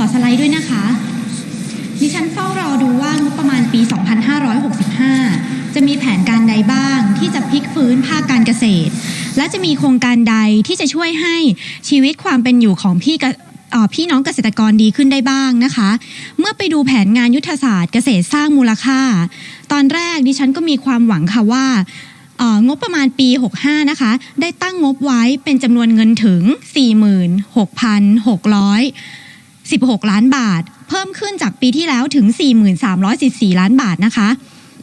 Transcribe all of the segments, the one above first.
อสไลด์ด้วยนะคะ ดิฉันเฝ้ารอดูว่างบประมาณปี 2565 จะมีแผนการใดบ้างที่จะพลิกฟื้นภาคการเกษตร และจะมีโครงการใดที่จะช่วยให้ชีวิตความเป็นอยู่ของพี่กพี่น้องเกษตรกรดีขึ้นได้บ้างนะคะ เมื่อไปดูแผนงานยุทธศาสตร์เกษตรสร้างมูลค่า ตอนแรกดิฉันก็มีความหวังค่ะว่างบประมาณปี 65 นะคะ ได้ตั้งงบไว้เป็นจำนวนเงินถึง 16 ล้านบาท เพิ่มขึ้นจากปีที่แล้วถึง 4314 ล้านบาทนะคะ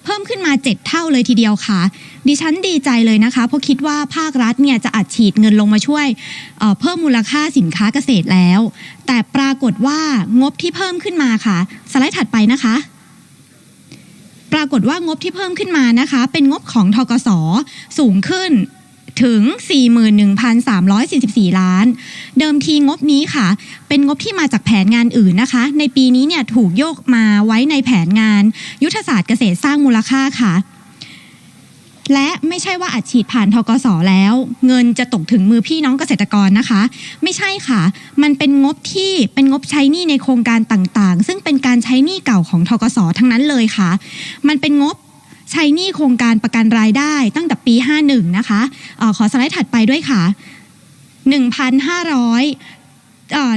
เพิ่มขึ้นมา 7 เท่าเลยทีเดียวค่ะ ดิฉันดีใจเลยนะคะ เพราะคิดว่าภาครัฐเนี่ยจะอัดฉีดเงินลงมาช่วยเเพิ่มมูลค่าสินค้าเกษตรแล้ว แต่ปรากฏว่างบที่เพิ่มขึ้นมาค่ะ สไลด์ถัดไปนะคะปรากฏว่างบที่เพิ่มขึ้นมานะคะ เป็นงบของทกสสูงขึ้น ถึง 41,344 ล้าน เดิมทีงบนี้ค่ะ เป็นงบที่มาจากแผนงานอื่นนะคะ ในปีนี้เนี่ยถูกโยกมาไว้ในแผนงาน ยุทธศาสตร์เกษตรสร้างมูลค่าค่ะและไม่ใช่ว่าอัดฉีดผ่านทกสแล้ว เงินจะตกถึงมือพี่น้องเกษตรกรนะคะ ไม่ใช่ค่ะ มันเป็นงบที่เป็นงบใช้หนี้ในโครงการต่างๆ ซึ่งเป็นการใช้หนี้เก่าของทกสทั้งนั้นเลยค่ะ มันเป็นงบ ใช้หนี้โครงการประกันรายได้ตั้งแต่ปี 51 นะคะออขอสไลด์ถัดไปด้วยค่ะ 1,500เอ่อ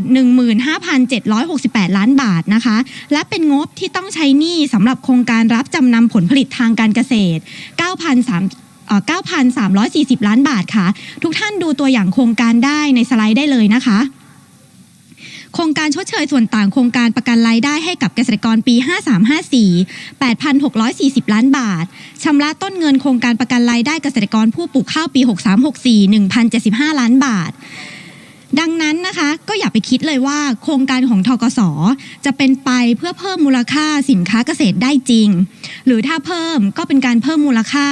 15,768 ล้านบาทนะคะ และเป็นงบที่ต้องใช้หนี้สำหรับโครงการรับจำนำผลผลิตทางการเกษตร 9,300เอ่อ9,340 ล้านบาทค่ะ ทุกท่านดูตัวอย่างโครงการได้ในสไลด์ได้เลยนะคะ โครงการชดเชยส่วนต่างโครงการประกันรายได้ให้กับเกษตรกรปี 5354 8,640 ล้านบาทชำระต้นเงินโครงการประกันรายได้เกษตรกรผู้ปลูกข้าวปี 6364 1,075 ล้านบาทดังนั้นนะคะก็อย่าไปคิดเลยว่าโครงการของทกสจะเป็นไปเพื่อเพิ่มมูลค่าสินค้าเกษตรได้จริง หรือถ้าเพิ่มก็เป็นการเพิ่มมูลค่า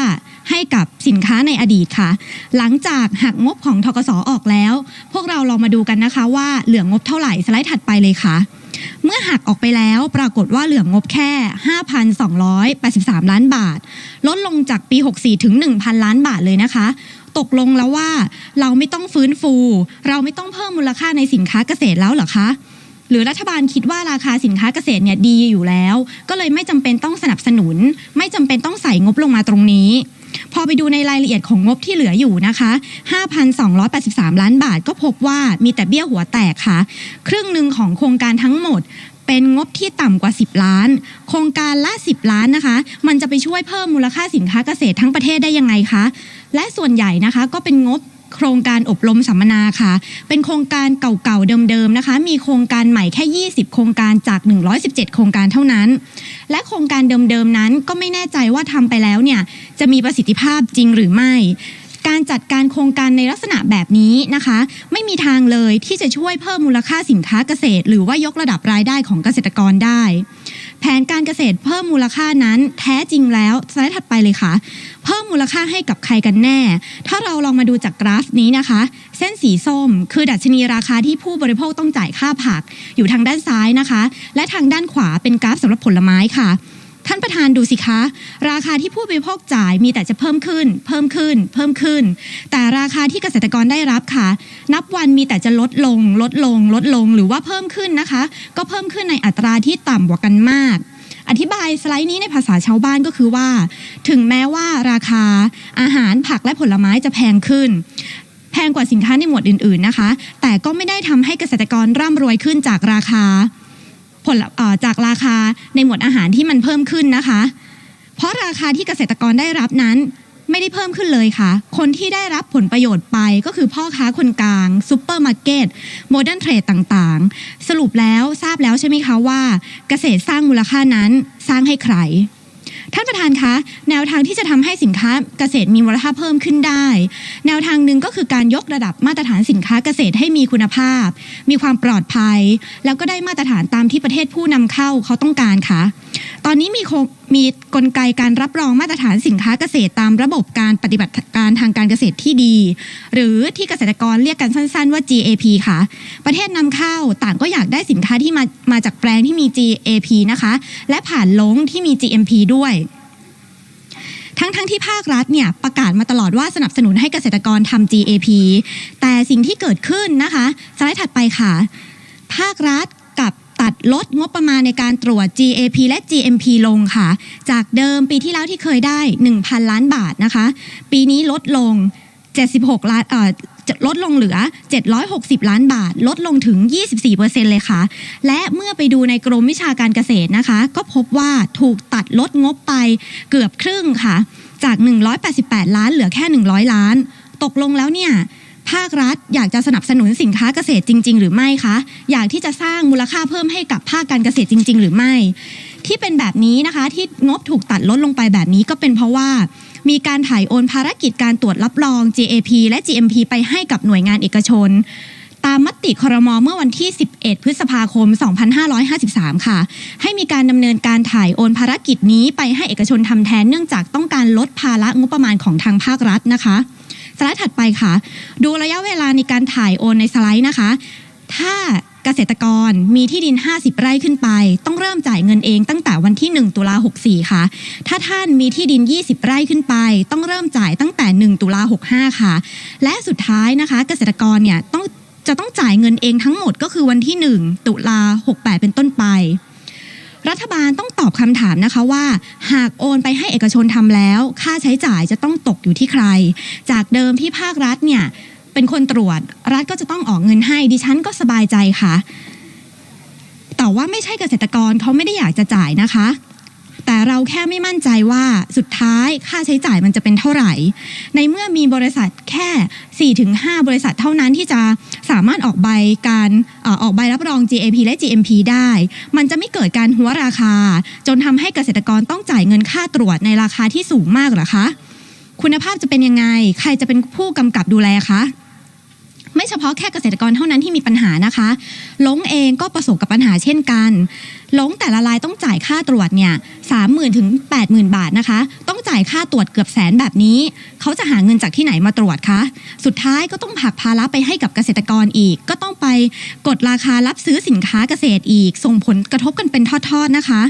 ให้กับสินค้าในอดีตค่ะ หลังจากหักงบของทกสออกแล้ว พวกเราลองมาดูกันนะคะว่าเหลืองบเท่าไหร่สไลด์ถัดไปเลยค่ะ เมื่อหักออกไปแล้วปรากฏว่าเหลืองบแค่ 5,283 ล้านบาท ลดลงจากปี 64 ถึง 1,000 ล้านบาทเลยนะคะ ตกลงแล้วว่าเราไม่ต้องฟื้นฟู เราไม่ต้องเพิ่มมูลค่าในสินค้าเกษตรแล้วเหรอคะหรือรัฐบาลคิดว่าราคาสินค้าเกษตรเนี่ยดีอยู่แล้ว ก็เลยไม่จำเป็นต้องสนับสนุน ไม่จำเป็นต้องใส่งบลงมาตรงนี้ พอไปดูในรายละเอียดของงบที่เหลืออยู่นะคะ 5,283 ล้านบาทก็พบว่ามีแต่เบี้ยหัวแตกค่ะ ครึ่งหนึ่งของโครงการทั้งหมดเป็นงบที่ต่ำกว่า 10 ล้าน โครงการละ 10 ล้านนะคะ มันจะไปช่วยเพิ่มมูลค่าสินค้าเกษตรทั้งประเทศได้ยังไงคะ และส่วนใหญ่นะคะก็เป็นงบ โครงการอบรมสัมมนาค่ะ เป็นโครงการเก่าๆเดิมๆนะคะ มีโครงการใหม่แค่ 20 โครงการจาก 117 โครงการเท่านั้น และโครงการเดิมๆนั้นก็ไม่แน่ใจว่าทำไปแล้วเนี่ยจะมีประสิทธิภาพจริงหรือไม่ การจัดการโครงการในลักษณะแบบนี้นะคะ ไม่มีทางเลยที่จะช่วยเพิ่มมูลค่าสินค้าเกษตร หรือว่ายกระดับรายได้ของเกษตรกรได้ ผนการเกษตรเพิ่มมูลค่านั้นแท้จริงแล้วสไลด์ถัดไปเลยค่ะ เพิ่มมูลค่าให้กับใครกันแน่ ถ้าเราลองมาดูจากกราฟนี้นะคะ เส้นสีส้ม คือดัชนีราคาที่ผู้บริโภคต้องจ่ายค่าผัก อยู่ทางด้านซ้ายนะคะ และทางด้านขวาเป็นกราฟสำหรับผลไม้ค่ะ ท่านประธานดูสิคะ ราคาที่ผู้บริโภคจ่ายมีแต่จะเพิ่มขึ้น เพิ่มขึ้น เพิ่มขึ้น แต่ราคาที่เกษตรกรได้รับค่ะ นับวันมีแต่จะลดลง ลดลง ลดลง หรือว่าเพิ่มขึ้นนะคะ ก็เพิ่มขึ้นในอัตราที่ต่ำกว่ากันมากอธิบายสไลด์นี้ในภาษาชาวบ้านก็คือว่า ถึงแม้ว่าราคาอาหารผักและผลไม้จะแพงขึ้น แพงกว่าสินค้าในหมวดอื่น ๆนะคะ แต่ก็ไม่ได้ทำให้เกษตรกรร่ำรวยขึ้นจากราคา ผลจากราคาในหมวดอาหารที่มันเพิ่มขึ้นนะคะ เพราะราคาที่เกษตรกรได้รับนั้นไม่ได้เพิ่มขึ้นเลยค่ะ คนที่ได้รับผลประโยชน์ไปก็คือพ่อค้าคนกลางซูเปอร์มาร์เก็ตโมเดิร์นเทรดต่างๆ สรุปแล้วทราบแล้วใช่ไหมคะว่า เกษตรสร้างมูลค่านั้นสร้างให้ใคร ท่านประธานคะแนวทางที่จะทำให้สินค้าเกษตรมีมูลค่าเพิ่มขึ้นได้ แนวทางหนึ่งก็คือการยกระดับมาตรฐานสินค้าเกษตรให้มีคุณภาพ มีความปลอดภัย แล้วก็ได้มาตรฐานตามที่ประเทศผู้นำเข้าเขาต้องการค่ะ ตอนนี้มีมีกลไกการรับรองมาตรฐานสินค้าเกษตรตามระบบการปฏิบัติการทางการเกษตรที่ดี หรือที่เกษตรกรเรียกกันสั้น ๆ ว่า GAP ค่ะ ประเทศนำเข้าต่างก็อยากได้สินค้าที่มามาจากแปลงที่มี GAP นะคะ และผ่านลงที่มี GMP ด้วยทั้งๆทที่ภาครัฐเนี่ยประกาศมาตลอดว่าสนับสนุนให้เกษตรกรทำ GAP แต่สิ่งที่เกิดขึ้นนะคะ สไลด์ถัดไปค่ะ ภาครัฐกับ ตัดลดงบประมาณในการตรวจ GAP และ GMP ลงค่ะ จากเดิมปีที่แล้วที่เคยได้ 1,000 ล้านบาทนะคะ ปีนี้ลดลง 76 ล้านเอ่อจะลดลงเหลือ 760 ล้านบาท ลดลงถึง 24%เลยค่ะ และเมื่อไปดูในกรมวิชาการเกษตรนะคะ ก็พบว่าถูกตัดลดงบไปเกือบครึ่งค่ะ จาก 188 ล้านเหลือแค่ 100 ล้าน ตกลงแล้วเนี่ย ภาครัฐอยากจะสนับสนุนสินค้าเกษตรจริง ๆ หรือไม่คะ อยากที่จะสร้างมูลค่าเพิ่มให้กับภาคการเกษตรจริง ๆ หรือไม่ ที่เป็นแบบนี้นะคะ ที่งบถูกตัดลดลงไปแบบนี้ก็เป็นเพราะว่า มีการถ่ายโอนภารกิจการตรวจรับรอง GAP และ GMP ไปให้กับหน่วยงานเอกชน ตามมติครมเมื่อวันที่ 11 พฤษภาคม 2553 ค่ะ ให้มีการดำเนินการถ่ายโอนภารกิจนี้ไปให้เอกชนทำแทนเนื่องจากต้องการลดภาระงบประมาณของทางภาครัฐนะคะ สไลด์ถัดไปค่ะ ดูระยะเวลาในการถ่ายโอนในสไลด์นะคะ ถ้าเกษตรกรมีที่ดิน 50 ไร่ขึ้นไป ต้องเริ่มจ่ายเงินเองตั้งแต่วันที่ 1 ตุลา64 ค่ะ ถ้าท่านมีที่ดิน 20 ไร่ขึ้นไป ต้องเริ่มจ่ายตั้งแต่ 1 ตุลา65 ค่ะ และสุดท้ายนะคะ เกษตรกรเนี่ยต้องจะต้องจ่ายเงินเองทั้งหมดก็คือวันที่ 1 ตุลา68 เป็นต้นไป รัฐบาลต้องตอบคำถามนะคะว่า หากโอนไปให้เอกชนทำแล้ว ค่าใช้จ่ายจะต้องตกอยู่ที่ใคร จากเดิมที่ภาครัฐเนี่ยเป็นคนตรวจ รัฐก็จะต้องออกเงินให้ดิฉันก็สบายใจค่ะ แต่ว่าไม่ใช่เกษตรกรเขาไม่ได้อยากจะจ่ายนะคะ แต่เราแค่ไม่มั่นใจว่าสุดท้ายค่าใช้จ่ายมันจะเป็นเท่าไหร่ ในเมื่อมีบริษัทแค่ 4-5 บริษัทเท่านั้นที่จะสามารถออกใบการออกใบรับรอง GAP และ GMP ได้ มันจะไม่เกิดการหัวราคา จนทำให้เกษตรกรต้องจ่ายเงินค่าตรวจในราคาที่สูงมากหรอคะ คุณภาพจะเป็นยังไง ใครจะเป็นผู้กำกับดูแลคะ ไม่เฉพาะแค่เกษตรกรเท่านั้นที่มีปัญหานะคะลงเองก็ประสบกับปัญหาเช่นกันลงแต่ละรายต้องจ่ายค่าตรวจเนี่ยสามหมื่นถึงแปดหมื่นบาทนะคะ ต้องจ่ายค่าตรวจเกือบแสนแบบนี้ เขาจะหาเงินจากที่ไหนมาตรวจคะสุดท้ายก็ต้องผลักภาระไปให้กับเกษตรกรอีก ก็ต้องไปกดราคารับซื้อสินค้าเกษตรอีก ส่งผลกระทบกันเป็นทอดๆนะคะ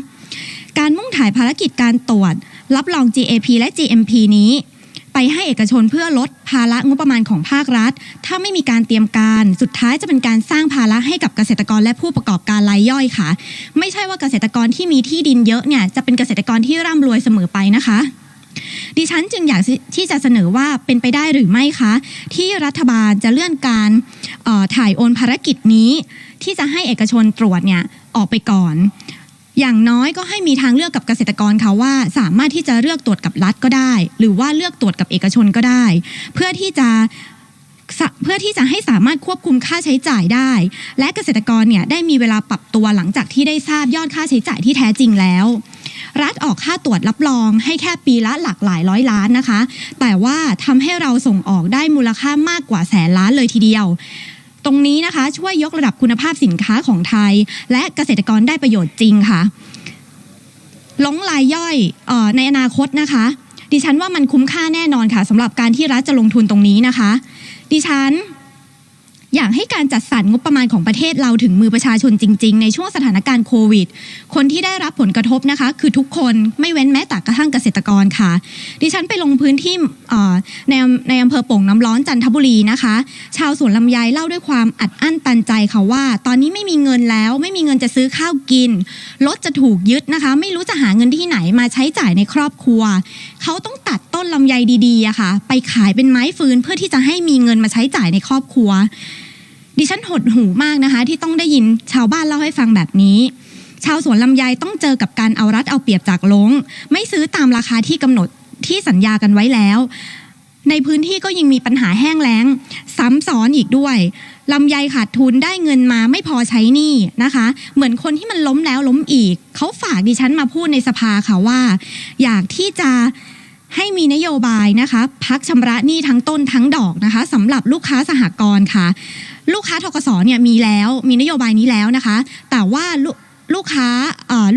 การมุ่งถ่ายภารกิจการตรวจ รับรอง GAP และ GMP นี้ ไปให้เอกชนเพื่อลดภาระงบประมาณของภาครัฐ ถ้าไม่มีการเตรียมการสุดท้ายจะเป็นการสร้างภาระให้กับเกษตรกรและผู้ประกอบการรายย่อยค่ะ ไม่ใช่ว่าเกษตรกรที่มีที่ดินเยอะเนี่ยจะเป็นเกษตรกรที่ร่ำรวยเสมอไปนะคะดิฉันจึงอยากที่จะเสนอว่าเป็นไปได้หรือไม่คะ ที่รัฐบาลจะเลื่อนการออถ่ายโอนภารกิจนี้ ที่จะให้เอกชนตรวจเนี่ยออกไปก่อน อย่างน้อยก็ให้มีทางเลือกกับเกษตรกรค่ะว่า สามารถที่จะเลือกตรวจกับรัฐก็ได้ หรือว่าเลือกตรวจกับเอกชนก็ได้ เพื่อที่จะสะเพื่อที่จะให้สามารถควบคุมค่าใช้จ่ายได้ และเกษตรกรเนี่ยได้มีเวลาปรับตัวหลังจากที่ได้ทราบยอดค่าใช้จ่ายที่แท้จริงแล้ว รัฐออกค่าตรวจรับรองให้แค่ปีละหลักหลายร้อยล้านนะคะ แต่ว่าทำให้เราส่งออกได้มูลค่ามากกว่าแสนล้านเลยทีเดียว ตรงนี้นะคะ ช่วยยกระดับคุณภาพสินค้าของไทย และเกษตรกรได้ประโยชน์จริงค่ะลงรายย่อยออในอนาคตนะคะ ดิฉันว่ามันคุ้มค่าแน่นอนค่ะสำหรับการที่รัฐจะลงทุนตรงนี้นะคะ ดิฉัน อยากให้การจัดสรรงบประมาณของประเทศเราถึงมือประชาชนจริง ๆ ในช่วงสถานการณ์โควิด คนที่ได้รับผลกระทบนะคะ คือทุกคนไม่เว้นแม้แต่กระทั่งเกษตรกรค่ะ ดิฉันไปลงพื้นที่ในในอำเภอโป่งน้ำร้อนจันทบุรีนะคะ ชาวสวนลำไยเล่าด้วยความอัดอั้นตันใจค่ะว่า ตอนนี้ไม่มีเงินแล้ว ไม่มีเงินจะซื้อข้าวกินรถจะถูกยึดนะคะ ไม่รู้จะหาเงินที่ไหนมาใช้จ่ายในครอบครัว เขาต้องตัดต้นลำไยดีๆอะค่ะ ไปขายเป็นไม้ฟืนเพื่อที่จะให้มีเงินมาใช้จ่ายในครอบครัว ดิฉันหดหูมากนะคะ ที่ต้องได้ยินชาวบ้านเล่าให้ฟังแบบนี้ ชาวสวนลำไยต้องเจอกับการเอารัดเอาเปรียบจากลงไม่ซื้อตามราคาที่กำหนดที่สัญญากันไว้แล้ว ในพื้นที่ก็ยังมีปัญหาแห้งแล้ง ซ้ำซ้อนอีกด้วยลำไยขาดทุนได้เงินมาไม่พอใช้หนี้นะคะ เหมือนคนที่มันล้มแล้วล้มอีก เขาฝากดิฉันมาพูดในสภาค่ะว่า อยากที่จะ ให้มีนโยบายนะคะพักชำระหนี้ทั้งต้นทั้งดอกนะคะสำหรับลูกค้าสหกรณ์ค่ะ ลูกค้าทกสเนี่ยมีแล้วมีนโยบายนี้แล้วนะคะ แต่ว่าลูกค้า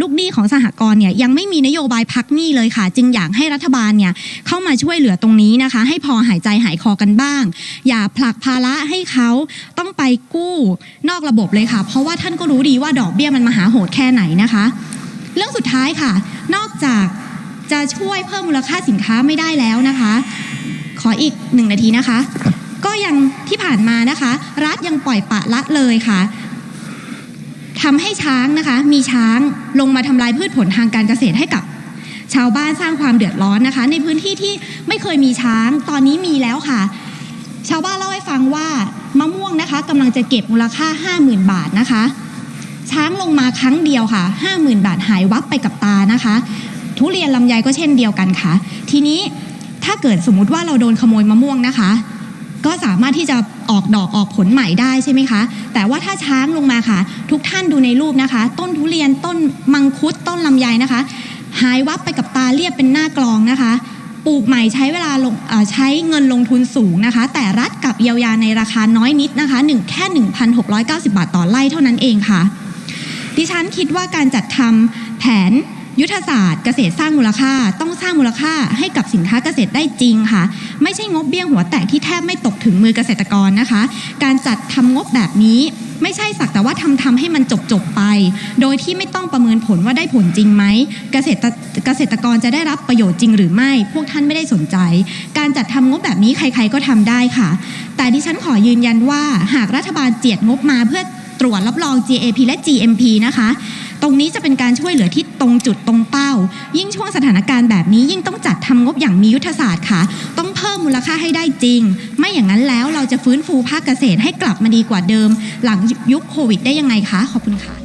ลูกหนี้ของสหกรณ์เนี่ยยังไม่มีนโยบายพักหนี้เลยค่ะ จึงอยากให้รัฐบาลเนี่ยเข้ามาช่วยเหลือตรงนี้นะคะ ให้พอหายใจหายคอกันบ้าง อย่าผลักภาระให้เขาต้องไปกู้นอกระบบเลยค่ะ เพราะว่าท่านก็รู้ดีว่าดอกเบี้ยมันมหาโหดแค่ไหนนะคะ เรื่องสุดท้ายค่ะ นอกจาก จะช่วยเพิ่มมูลค่าสินค้าไม่ได้แล้วนะคะ ขออีกหนึ่งนาทีนะคะ ก็ยังที่ผ่านมานะคะ รัฐยังปล่อยปะละเลยค่ะทำให้ช้างนะคะ มีช้างลงมาทำลายพืชผลทางการเกษตรให้กับชาวบ้านสร้างความเดือดร้อนนะคะ ในพื้นที่ที่ไม่เคยมีช้างตอนนี้มีแล้วค่ะ ชาวบ้านเล่าให้ฟังว่ามะม่วงนะคะกำลังจะเก็บมูลค่า 50,000 บาทนะคะ ช้างลงมาครั้งเดียวค่ะ 50,000 บาทหายวับไปกับตานะคะ ทุเรียนลำไยก็เช่นเดียวกันค่ะ ทีนี้ถ้าเกิดสมมุติว่าเราโดนขโมยมะม่วงนะคะ ก็สามารถที่จะออกดอกออกผลใหม่ได้ใช่ไหมคะ แต่ว่าถ้าช้างลงมาค่ะ ทุกท่านดูในรูปนะคะ ต้นทุเรียนต้นมังคุดต้นลำไยนะคะ หายวับไปกับตาเรียบเป็นหน้ากลองนะคะปลูกใหม่ใช้เวลาลงใช้เงินลงทุนสูงนะคะ แต่รัฐกับเยียวยาในราคาน้อยนิดนะคะหนึ่งแค่ 1,690 บาทต่อไร่เท่านั้นเองค่ะ ดิฉันคิดว่าการจัดทำแผน ยุทธศาสตร์เกษตรสร้างมูลค่าต้องสร้างมูลค่าให้กับสินค้าเกษตรได้จริงค่ะ ไม่ใช่งบเบี้ยหัวแตกที่แทบไม่ตกถึงมือเกษตรกรนะคะ การจัดทำงบแบบนี้ไม่ใช่สักแต่ว่าทำทำให้มันจบจบไป โดยที่ไม่ต้องประเมินผลว่าได้ผลจริงไหมเกษตรเกษตรกรจะได้รับประโยชน์จริงหรือไม่ พวกท่านไม่ได้สนใจ การจัดทำงบแบบนี้ใคร ๆก็ทำได้ค่ะ แต่ดิฉันขอยืนยันว่าหากรัฐบาลเจียดงบมาเพื่อตรวจรับรอง GAP และ GMP นะคะ ตรงนี้จะเป็นการช่วยเหลือที่ตรงจุดตรงเป้า ยิ่งช่วงสถานการณ์แบบนี้ ยิ่งต้องจัดทำงบอย่างมียุทธศาสตร์ค่ะ ต้องเพิ่มมูลค่าให้ได้จริง ไม่อย่างนั้นแล้วเราจะฟื้นฟูภาคเกษตรให้กลับมาดีกว่าเดิม หลังยุคโควิดได้ยังไงคะขอบคุณค่ะ